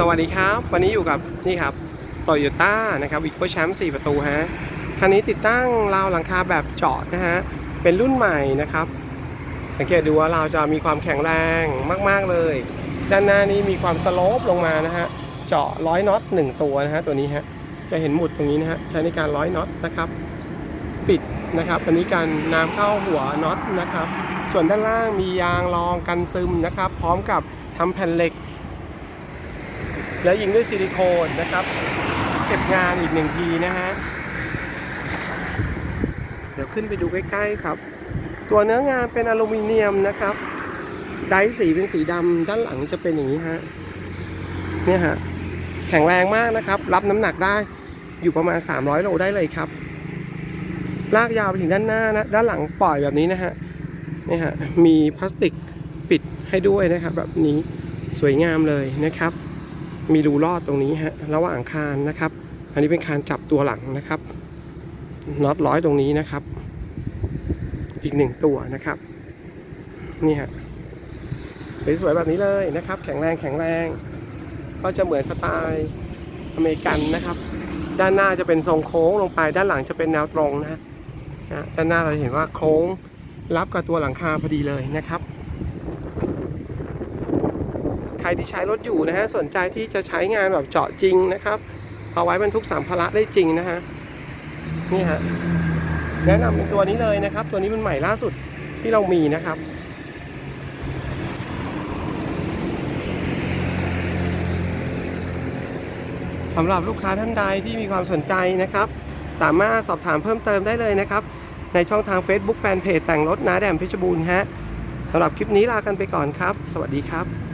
สวัสดีครับ วันนี้อยู่กับนี่ครับโตโยต้านะครับวิโกแชมป์4ประตูฮะคันนี้ติดตั้งราวหลังคาแบบเจาะนะฮะเป็นรุ่นใหม่นะครับ สังเกตดูว่าเราวจะมีความแข็งแรงมาก ๆเลย ด้านหน้านี้มีความสโลปลงมานะฮะเจาะร้อยน็อต1ตัวนะฮะตัวนี้ฮะจะเห็นหมุดตรงนี้นะฮะใช้ในการร้อยน็อตนะครับปิดนะครับอันนี้การน้ำเข้าหัวน็อตนะครับ ส่วนด้านล่างมียางรองกันซึมนะครับ พร้อมกับทำแผ่นเหล็ก แล้วยิงด้วยซิลิโคนนะครับ เก็บงานอีกหนึ่งทีนะฮะ เดี๋ยวขึ้นไปดูใกล้ๆครับ ตัวเนื้องานเป็นอลูมิเนียมนะครับ ไดร์สีเป็นสีดำด้านหลังจะเป็นอย่างนี้ฮะ เนี่ยฮะ แข็งแรงมากนะครับ รับน้ำหนักได้อยู่ประมาณ 300 โลได้เลยครับ ลากยาวไปถึงด้านหน้านะ ด้านหลังปล่อยแบบนี้นะฮะ นี่ฮะ มีพลาสติกปิดให้ด้วยนะครับ แบบนี้สวยงามเลยนะครับ มีรูลอดตรงนี้ฮะระหว่างคานนะครับ อันนี้เป็นคานจับตัวหลังนะครับน็อตร้อยตรงนี้นะครับ อีกหนึ่งตัวนะครับนี่ฮะสวยๆแบบนี้เลยนะครับ แข็งแรงแข็งแรง ก็จะเหมือนสไตล์อเมริกันนะครับ ด้านหน้าจะเป็นทรงโค้งลงไป ด้านหลังจะเป็นแนวตรงนะฮะด้านหน้าเราเห็นว่าโค้งรับกับตัวหลังคาพอดีเลยนะครับ รที่ใช้รถอยู่นะฮะสนใจที่จะใช้งานแบบเจาะจริงนะครับเอาไว้บรรทุกสัมภาระได้จริงนะฮะนี่ฮะแนะนำเป็นตัวนี้เลยนะครับ ตัวนี้เป็นใหม่ล่าสุดที่เรามีนะครับสำหรับลูกค้าท่านใดที่มีความสนใจนะครับ สามารถสอบถามเพิ่มเติมได้เลยนะครับ ในช่องทาง Facebook Fanpage แต่งรถนาแดมเพชรบูรณ์ฮะสำหรับคลิปนี้ลากันไปก่อนครับ สวัสดีครับ